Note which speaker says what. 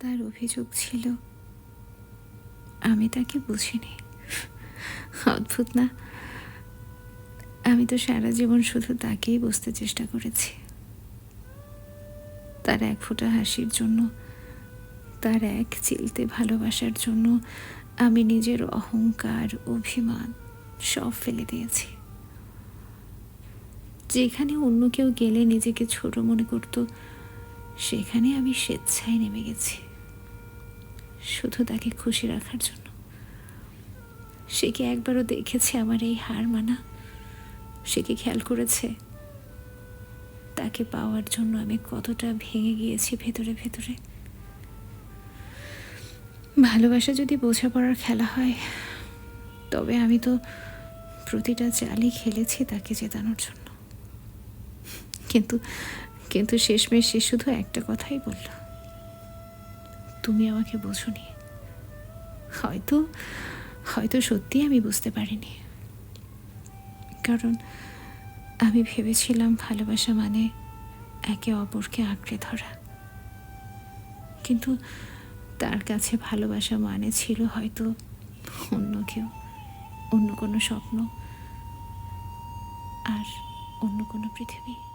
Speaker 1: তার অভিযোগ ছিল। আমি তাকে বুঝিনি। অদ্ভুত না? আমি তো সারা জীবন শুধু তাকেই বুঝতে চেষ্টা করেছি। তার এক ফোঁটা হাসির জন্য, তার এক চিলতে ভালোবাসার জন্য আমি নিজের অহংকার, অভিমান সব ফেলে দিয়েছি। যেখানে অন্য কেউ গেলে নিজেকে ছোট মনে করত, সেখানে আমি স্বেচ্ছায় নেমে গেছি। শুধু তাকে খুশি রাখার জন্য। সে কি একবারও দেখেছে আমার এই হার মানা? সে কি খেয়াল করেছে? তাকে পাওয়ার জন্য আমি কতটা ভেঙে গিয়েছি ভেতরে ভেতরে। ভালোবাসা যদি বোঝাপড়ার খেলা হয়, তবে আমি তো প্রতিটা চালই খেলেছি তাকে জেতানোর জন্য। কিন্তু কিন্তু শেষমেশ সে শুধু একটা কথাই বলল। তুমি আমাকে বোঝনি। হয়তো হয়তো সত্যি আমি বুঝতে পারিনি। কারণ আমি ভেবেছিলাম ভালোবাসা মানে একে অপরকে আঁকড়ে ধরা। কিন্তু তার কাছে ভালোবাসা মানে ছিল হয়তো অন্য কেউ, অন্য কোনো স্বপ্ন, আর অন্য কোনো পৃথিবী।